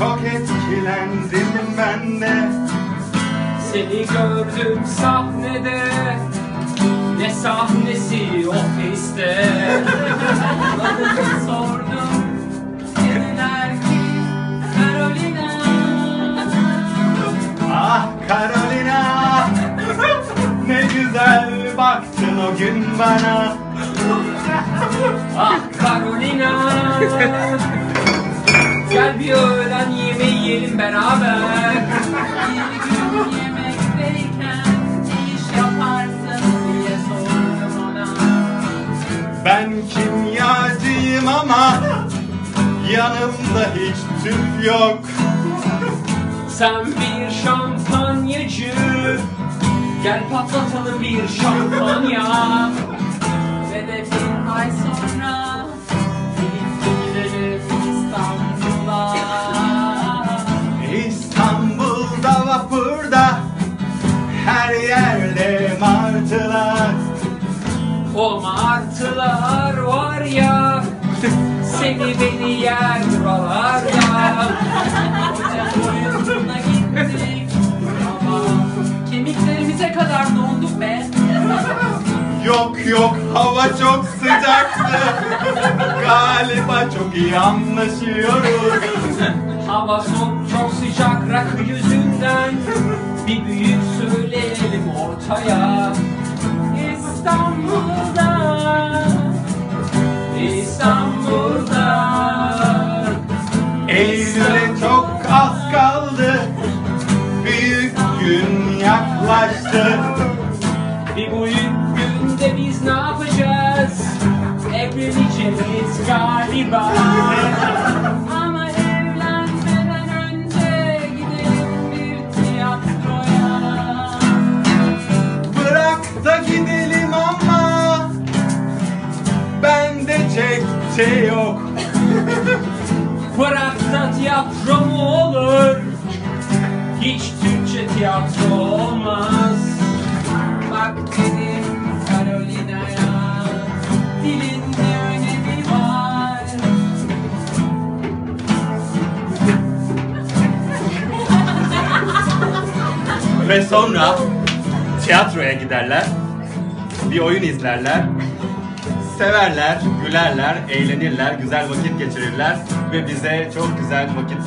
çok etkilendim ben de Seni gördüm sahnede Ne sahnesi ofiste sordum. Dediler ki Carolina. Ah Carolina Ne güzel baktın o gün bana Ah Carolina Gel bir öğlen yemeği yiyelim beraber. Bir gün yemekteyken ne iş yaparsın diye sordum ona. Ben kimyacıyım ama Yanımda hiç tüp yok. Sen bir şampanyacı. Gel patlatalım bir şampanya O martılar var ya Seni beni yer buralarda Oyununa gittik ama kemiklerimize kadar donduk be. Yok yok hava çok sıcaktı. Galiba çok iyi anlaşıyoruz. Hava çok çok sıcak rakı yüzünden Bir büyük söyleyelim ortaya. İstanbul'da İstanbul'da Eylül'e çok az kaldı. Büyük gün yaklaştı. Bir büyük günde biz ne yapacağız? Evleneceğiz galiba çekçe yok Bırak tiyatro mu olur? Hiç Türkçe tiyatro olmaz Bak dedim Carolina'ya dilin ne önemi var? Ve sonra tiyatroya giderler Bir oyun izlerler Severler, gülerler, eğlenirler, güzel vakit geçirirler Ve bize çok güzel vakit